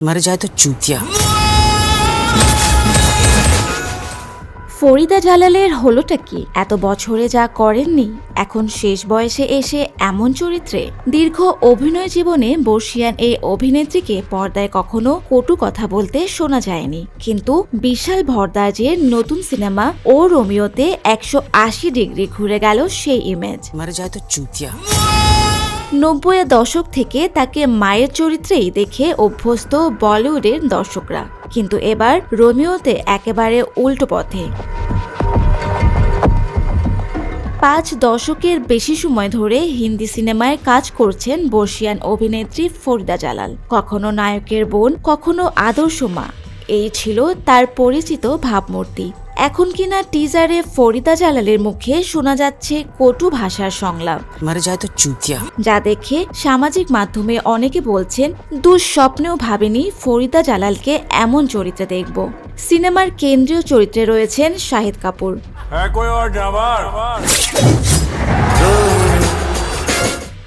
मर जाए तो चूतिया ফরিদা জালালের হলোটা কি এত বছরে যা করেননি এখন শেষ বয়সে এসে এমন চরিত্রে দীর্ঘ অভিনয় জীবনে বর্ষিয়ান এই অভিনেত্রীকে পর্দায় কখনো কটু কথা বলতে শোনা যায়নি কিন্তু বিশাল ভরদাজের নতুন সিনেমা ও রোমিওতে একশো আশি ডিগ্রি ঘুরে গেল সেই ইমেজ मर जाए तो चूतिया নব্বইয়ের দশক থেকে তাকে মায়ের চরিত্রেই দেখে অভ্যস্ত বলিউডের দর্শকরা। কিন্তু এবার রোমিওতে একেবারে উল্টো পথে। পাঁচ দশকের বেশি সময় ধরে হিন্দি সিনেমায় কাজ করছেন বর্ষিয়ান অভিনেত্রী ফরিদা জালাল। কখনো নায়কের বোন, কখনো আদর্শ মা। এই ছিল তার পরিচিত ভাবমূর্তি। এখন কিনা টিজারে ফরিদা জালালের মুখে শোনা যাচ্ছে কটু ভাষার সংলাপ। যা দেখে সামাজিক মাধ্যমে অনেকে বলছেন দুঃস্বপ্নেও ভাবেনি ফরিদা জালালকে এমন চরিত্রে দেখব। সিনেমার কেন্দ্রীয় চরিত্রে রয়েছেন শাহিদ কাপুর।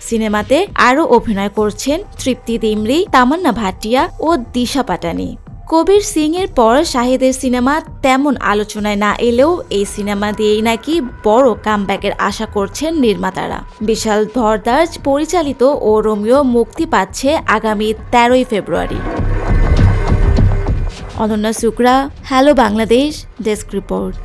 সিনেমাতে আরও অভিনয় করছেন তৃপ্তি দিমরি তামান্না ভাটিয়া ও দিশা পাটানি। কবির সিংয়ের পর শাহিদের সিনেমা তেমন আলোচনায় না এলেও এই সিনেমা দিয়েই নাকি বড় কামব্যাকের আশা করছেন নির্মাতারা। বিশাল ভরদাস পরিচালিত ও রোমিও মুক্তি পাচ্ছে আগামী তেরোই ফেব্রুয়ারি। Ananya Shukra, hello Bangladesh, desk report.